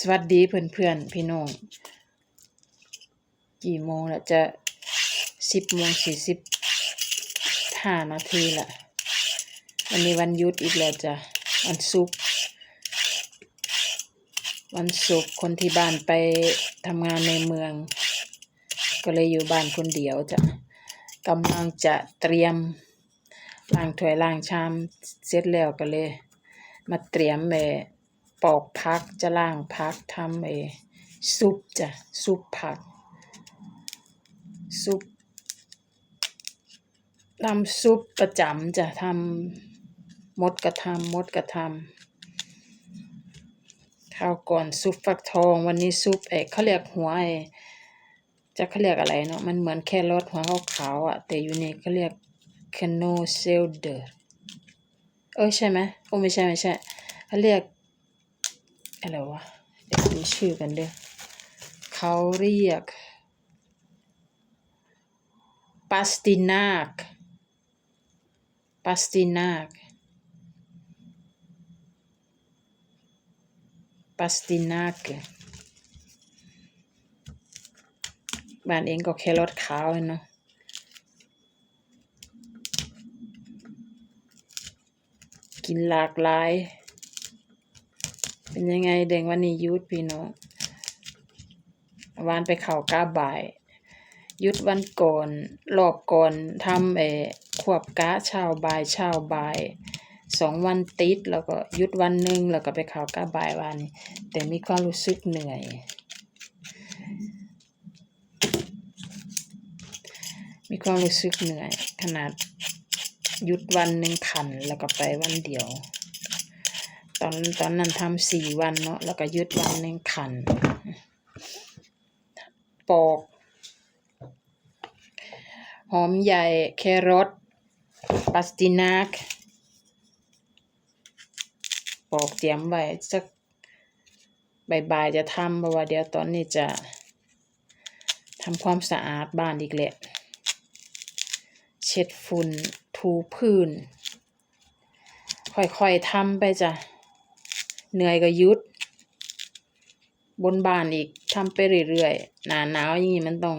สวัสดีเพื่อนๆพี่น้อง กี่โมงแล้วจะสิบโมงสี่สิบห้านาทีละวันนี้วันยุดอีกแล้วจ้ะวันศุกร์วันศุกร์คนที่บ้านไปทำงานในเมือง ก็เลยอยู่บ้านคนเดียวจ้ะกำลังจะเตรียมล้างถ้วยล้างชามเสร็จแล้วก็เลย มาเตรียมเออ ปอกผักจะล้างผักทำเอซุปจ้ะซุปผัก ซุปทำซุปประจำจะทำมดกระทำมดกระทำข้าวก่อนซุปฟักทองวันนี้ซุปเอกเขาเรียกหัวไอจะเขาเรียกอะไรเนาะมันเหมือนแครอทหัวขาวๆอะ แต่อยู่นี่เขาเรียกแคโนเซลเดอร์เออใช่ไหมโอ้ไม่ใช่ไม่ใช่เขาเรียก อะไรวะเดี๋ยวดูชื่อกันเด้อเขาเรียกปาสตินากปาสตินากปาสตินากบ้านเองก็แครอทขาวเนาะกินหลากหลาย เป็นยังไงเด็กวันนี้ยุดพี่น้องวานไปเข่ากาบ่าย ยุดวันก่อนรอบก่อนทำเอขวบกะเช้าบ่ายช้าบ่ายสองวันติดแล้วก็ยุดวันหนึ่งแล้วก็ไปเข่ากาบ่ายวันนี้แต่มีความรู้สึกเหนื่อย มีความรู้สึกเหนื่อย ขนาดยุดวันหนึ่งขันแล้วก็ไปวันเดียว ตอนตอนนั้นทำสี่วันเนาะแล้วก็ยุดวันหนึ่งขัน ปอก หอมใหญ่แครอทปาสตินักปอกเตรียมไว้สักบ่ายๆจะทำเพราะว่าเดี๋ยวตอนนี้จะทำความสะอาดบ้านอีกแหละเช็ดฝุ่นถูพื้น ค่อยๆทำไปจ้ะ เหนื่อยก็ยุด บนบานอีกทำไปเรื่อยๆ หนาหนาวอย่างนี้มันต้อง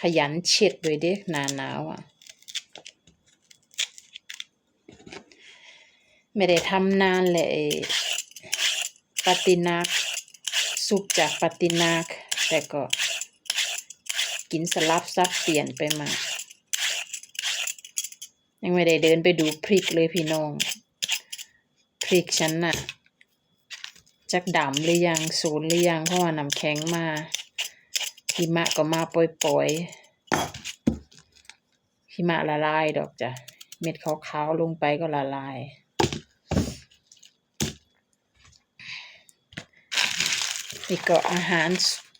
ขยันเช็ดด้วยเด้หนาหนาวอะ ไม่ได้ทำนานเลยปาตินักซุปจากปาตินักแต่ก็กินสลับซับเปลี่ยนไปมา ยังไม่ได้เดินไปดูพริกเลยพี่น้อง พริกฉันน่ะ จักดำหรือยังศูนย์หรือยังเพราะว่าน้ำแข็งมาหิมะก็มาปล่อยๆหิมะละลายดอกจ้ะเม็ดขาวๆลงไปก็ละลายนี่ก็อาหาร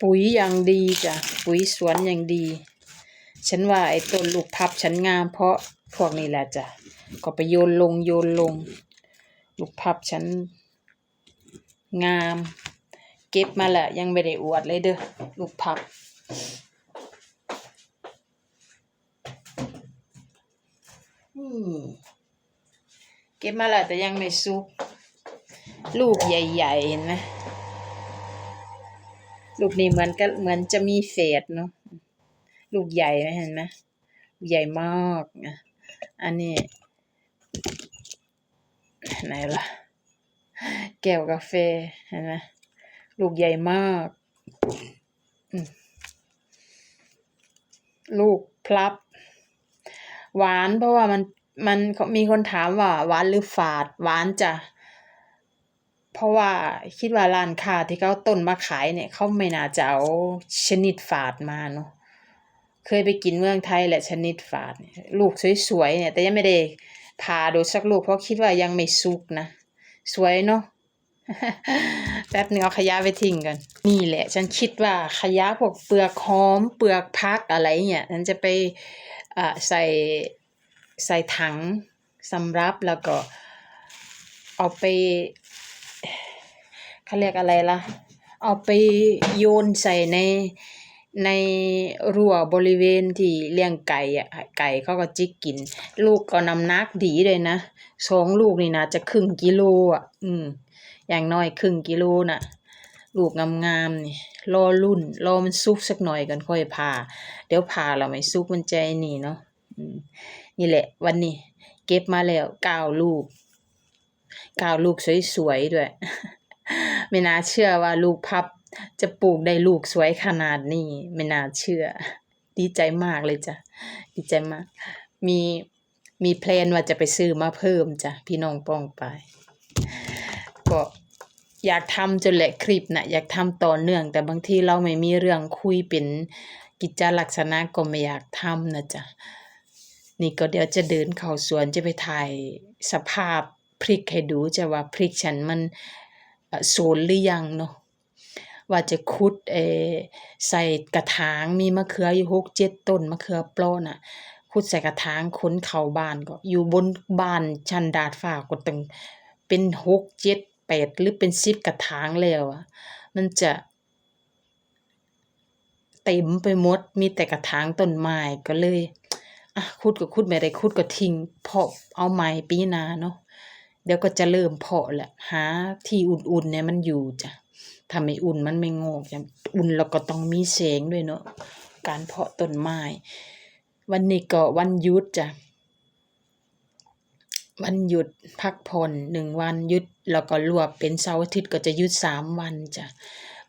ปุ๋ยอย่างดีจ้ะปุ๋ยสวนอย่างดี ฉันว่าไอ้ต้นลูกพับฉันงามเพราะพวกนี้แหละจ้ะก็ไปโยนลงโยนลง ลูกพับฉัน งาม เก็บมาแหละยังไม่ได้อวดเลยเด้อลูกพับเก็บมาแล้วแต่ยังไม่สุก ลูกใหญ่ๆเห็นไหมลูกนี้เหมือนกันเหมือนจะมีเศษเนาะลูกใหญ่ไหมเห็นไหมใหญ่มากนะอันนี้ไหนล่ะ แก้วกาแฟเห็นไหมลูกใหญ่มากอืมลูกพลับ หวานเพราะว่ามันมันมีคนถามว่าหวานหรือฝาด หวานจ้ะเพราะว่าคิดว่าร้านค้าที่เขาต้นมาขายเนี่ยเขาไม่น่าจะเอาชนิดฝาดมาเนาะเคยไปกินเมืองไทยแหละชนิดฝาดเนี่ยลูกสวยๆเนี่ย แต่ยังไม่ได้พาดูสักลูกเพราะคิดว่ายังไม่สุกนะ สวยเนาะแป๊บนึงเอาขยะไปทิ้งกัน นี่แหละ ฉันคิดว่าขยะพวกเปลือกหอม เปลือกพักอะไรเนี่ยฉันจะไปอ่าใส่ใส่ถังสำรับแล้วก็เอาไปเขาเรียกอะไรล่ะ เอาไปโยนใส่ใน ในรั้วบริเวณที่เลี้ยงไก่อะไก่เขาก็จิกกิน ลูกก็น้ำหนักดีเลยนะ สองลูกนี่นะจะครึ่งกิโลอะ อืม อย่างน้อยครึ่งกิโลน่ะ ลูกงามๆนี่ รอรุ่น รอมันสุกสักหน่อยก่อนค่อยผ่าเดี๋ยวผ่าแล้วไม่สุกมันใจนี่เนาะนี่แหละ วันนี้ เก็บมาแล้ว9ลูก9ลูกสวยๆด้วย ไม่น่าเชื่อว่าลูกพับ จะปลูกได้ลูกสวยขนาดนี้ไม่น่าเชื่อ ดีใจมากเลยจ้ะ ดีใจมาก มีมีแพลนว่าจะไปซื้อมาเพิ่มจ้ะ พี่น้องป้องไป ก็อยากทำจนแหละคลิปน่ะอยากทำต่อเนื่อง แต่บางทีเราไม่มีเรื่องคุยเป็นกิจลักษณะก็ไม่อยากทำนะจ๊ะ นี่ก็เดี๋ยวจะเดินเข้าสวนจะไปถ่ายสภาพพริกให้ดูจะว่าพริกฉันมันโสนหรือยังเนาะ ว่าจะขุดเอใส่กระถางมีมะเขืออยู่6-7ต้นมะเขือเปราะน่ะขุดใส่กระถางขนเข้าบ้านก็อยู่บนบ้านชั้นดาดฟ้าก็ตั้งเป็น6 7 8หรือเป็น10กระถางแล้วอะมันจะเต็มไปหมดมีแต่กระถางต้นไม้ก็เลยอะขุดก็ขุดไม่ได้ขุดก็ทิ้งเพาะเอาใหม่ปีหน้าเนาะเดี๋ยวก็จะเริ่มเพาะแหละหาที่อุ่นๆให้มันอยู่จ้ะ ถ้าไม่อุ่นมันไม่งอกจ้ะอุ่นแล้วก็ต้องมีแสงด้วยเนาะการเพาะต้นไม้วันนี้ก็วันหยุดจ้ะวันหยุดพักผ่อน1วันหยุดแล้วก็รวบเป็นเสาร์อาทิตย์ก็จะหยุด3วันจ้ะ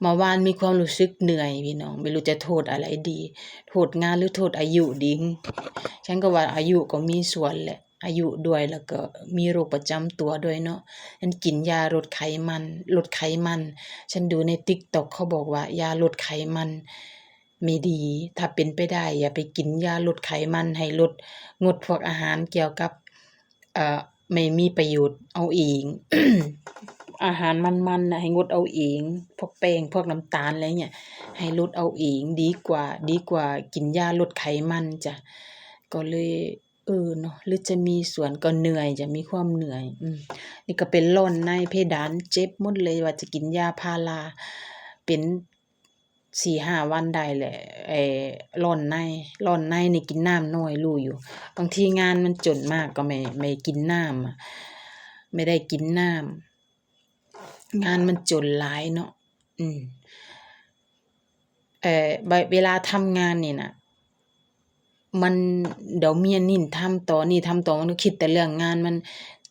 เมื่อวานมีความรู้สึกเหนื่อยพี่น้อง ไม่รู้จะโทษอะไรดี โทษงานหรือโทษอายุดีฉันก็ว่าอายุก็มีส่วนแหละ อายุด้วยแล้วก็มีโรคประจำตัวด้วยเนาะฉันกินยาลดไขมันลดไขมัน ฉันดูใน TikTok เขาบอกว่ายาลดไขมันไม่ดี ถ้าเป็นไปได้ อย่าไปกินยาลดไขมันให้ลดงดพวกอาหารเกี่ยวกับเอ่อไม่มีประโยชน์เอาเองอาหารมันๆนะให้งดเอาเองพวกแป้งพวกน้ำตาลอะไรเงี้ยให้ลดเอาเองดีกว่า ดีกว่ากินยาลดไขมันจ้ะก็เลย เออเนาะหรือจะมีส่วนก็เหนื่อยจะมีความเหนื่อย อืมนี่ก็เป็นร่อนในเพดานเจ็บหมดเลยว่าจะกินยาพาราเป็น4-5วันได้แหละไอ้ร่อนในร่อนในนี่กินน้ำน้อยรู้อยู่บางทีงานมันจนมากก็ไม่ไม่กินน้ำไม่ได้กินน้ำงานมันจนหลายเนาะอืมเออบเวลาทำงานนี่น่ะ มันเดี๋ยวเมียนิ่นทำต่อนี่ทำต่อมันก็คิดแต่เรื่องงานมัน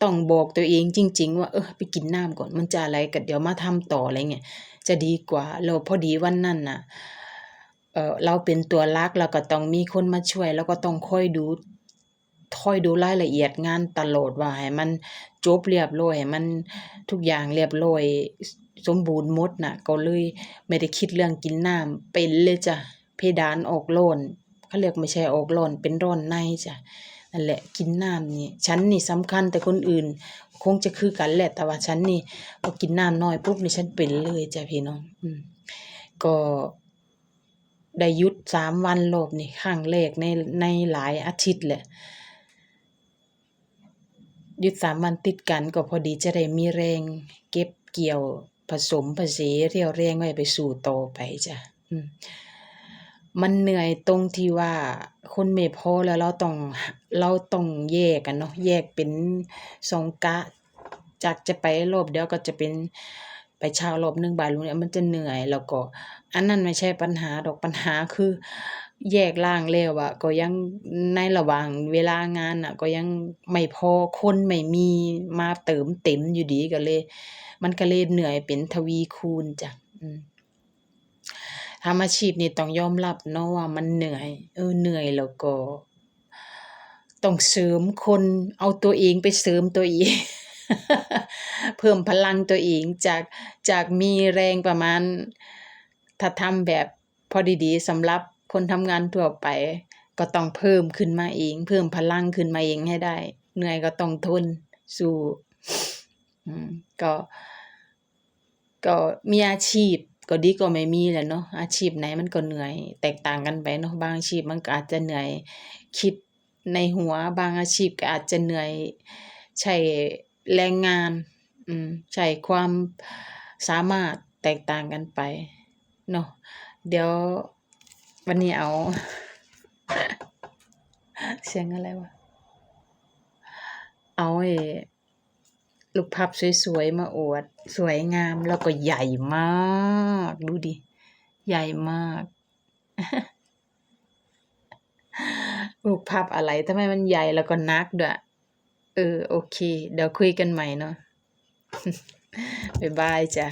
ต้องบอกตัวเองจริง ๆ ว่าเออไปกินน้ำก่อนมันจะอะไรก็เดี๋ยวมาทำต่ออะไรเงี้ยจะดีกว่าแล้วพอดีวันนั้นน่ะเออเราเป็นตัวหลักแล้วก็ต้องมีคนมาช่วย แล้วก็ต้องคอยดูคอยดูรายละเอียดงานตลอดว่าให้มันจบเรียบร้อยให้มันทุกอย่างเรียบร้อยสมบูรณ์หมดน่ะ ก็เลยไม่ได้คิดเรื่องกินน้ำเป็นเลยจ้ะเพดานออกร้อน เขาเรียกไม่ใช่ออกร้อนเป็นร้อนในจ้ะนั่นแหละกินน้ำนี่ฉันนี่สำคัญแต่คนอื่น คงจะคือกันแหละแต่ว่าฉันนี่พอกินน้ำน้อยปุ๊บนี่ฉันเป็นเลยจ้ะพี่น้อง อืมก็ได้ยุด3วันรอบนี้ครั้งแรกในในหลายอาทิตย์แหละยุด3วันติดกันก็พอดีจะได้มีแรง เก็บเกี่ยวผสมผสเรียวแรงไว้ไปสู่โตไปจ้ะอืม มันเหนื่อยตรงที่ว่าคนไม่พอแล้วเราต้อง เราต้องแยกอะเนาะ แยกเป็น2กะ จากจะไปรอบเดียวก็จะเป็นไปเช้ารอบหนึ่งบ่ายรอบหนึ่งมันจะเหนื่อยแล้วก็ อันนั้นไม่ใช่ปัญหาดอกปัญหาคือแยกร่างแล้วอะก็ยังในระหว่างเวลางานน่ะก็ยังไม่พอคนไม่มีมาเติมเต็มอยู่ดีก็เลย มันก็เลยเหนื่อยเป็นทวีคูณจ้ะอืม ทำอาชีพนี้ต้องยอมรับเนาะว่ามันเหนื่อย เออเหนื่อยแล้วก็ ต้องเสริมคนเอาตัวเองไปเสริมตัวเอง เพิ่มพลังตัวเองจากจากมีแรงประมาณ ถ้าทำแบบพอดีๆสำหรับคนทำงานทั่วไป ก็ต้องเพิ่มขึ้นมาเอง เพิ่มพลังขึ้นมาเองให้ได้ เหนื่อยก็ต้องทนสู้ก็ก็มีอาชีพ ก็ดีกว่าไม่มีแหละเนาะอาชีพไหนมันก็เหนื่อย แตกต่างกันไปเนาะบางอาชีพมันก็อาจจะเหนื่อยคิดในหัวบางอาชีพก็อาจจะเหนื่อยใช้แรงงาน อืมใช้ความสามารถแตกต่างกันไปเนาะเดี๋ยววันนี้เอา เสียงอะไรวะเอาไอ้ ลูกพับสวยๆมาอวด สวยงามแล้วก็ใหญ่มากดูดิ ใหญ่มาก ลูกพับอะไรทำไมมันใหญ่แล้วก็นักด้วยเออ โอเค เดี๋ยวคุยกันใหม่เนาะบ๊ายบายจ้ะ